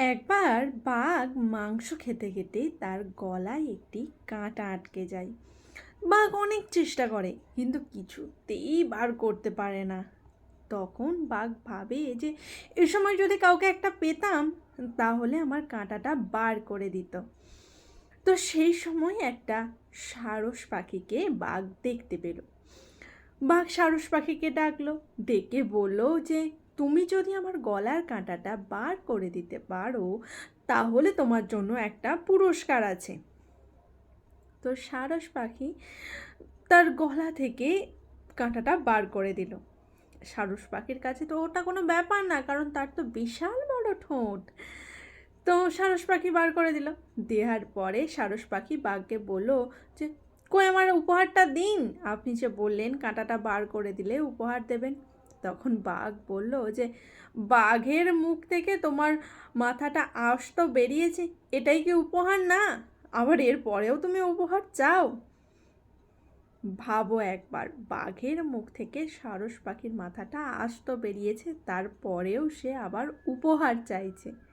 একবার বাঘ মাংস খেতে খেতে তার গলায় একটি কাঁটা আটকে যায়। বাঘ অনেক চেষ্টা করে, কিন্তু কিছুতেই বার করতে পারে না। তখন বাঘ ভাবে যে, এ সময় যদি কাউকে একটা পেতাম, তাহলে আমার কাঁটাটা বার করে দিত। তো সেই সময় একটা সারস পাখিকে বাঘ দেখতে পেল। বাঘ সারস পাখিকে ডাকলো, ডেকে বলল যে তুমি যদি আমার গলার কাঁটাটা বার করে দিতে পারো, তাহলে তোমার জন্য একটা পুরস্কার আছে। তো সারস পাখি তার গলা থেকে কাঁটাটা বার করে দিল। সারস পাখির কাছে তো ওটা কোনো ব্যাপার না, কারণ তার তো বিশাল বড় ঠোঁট। তো সারস পাখি বার করে দিল। দেওয়ার পরে সারস পাখি বাঘকে বলল যে, কই আমার উপহারটা দিন। আপনি যে বললেন, কাঁটাটা বার করে দিলে উপহার দেবেন। তখন বাঘ বলল যে, বাঘের মুখ থেকে তোমার মাথাটা আস্ত বেরিয়েছে, এটাই কি উপহার না? আবার এর পরেও তুমি উপহার চাও? ভাবো একবার, বাঘের মুখ থেকে সারস পাখির মাথাটা আস্ত বেরিয়েছে তারপরেও সে আবার উপহার চাইছে।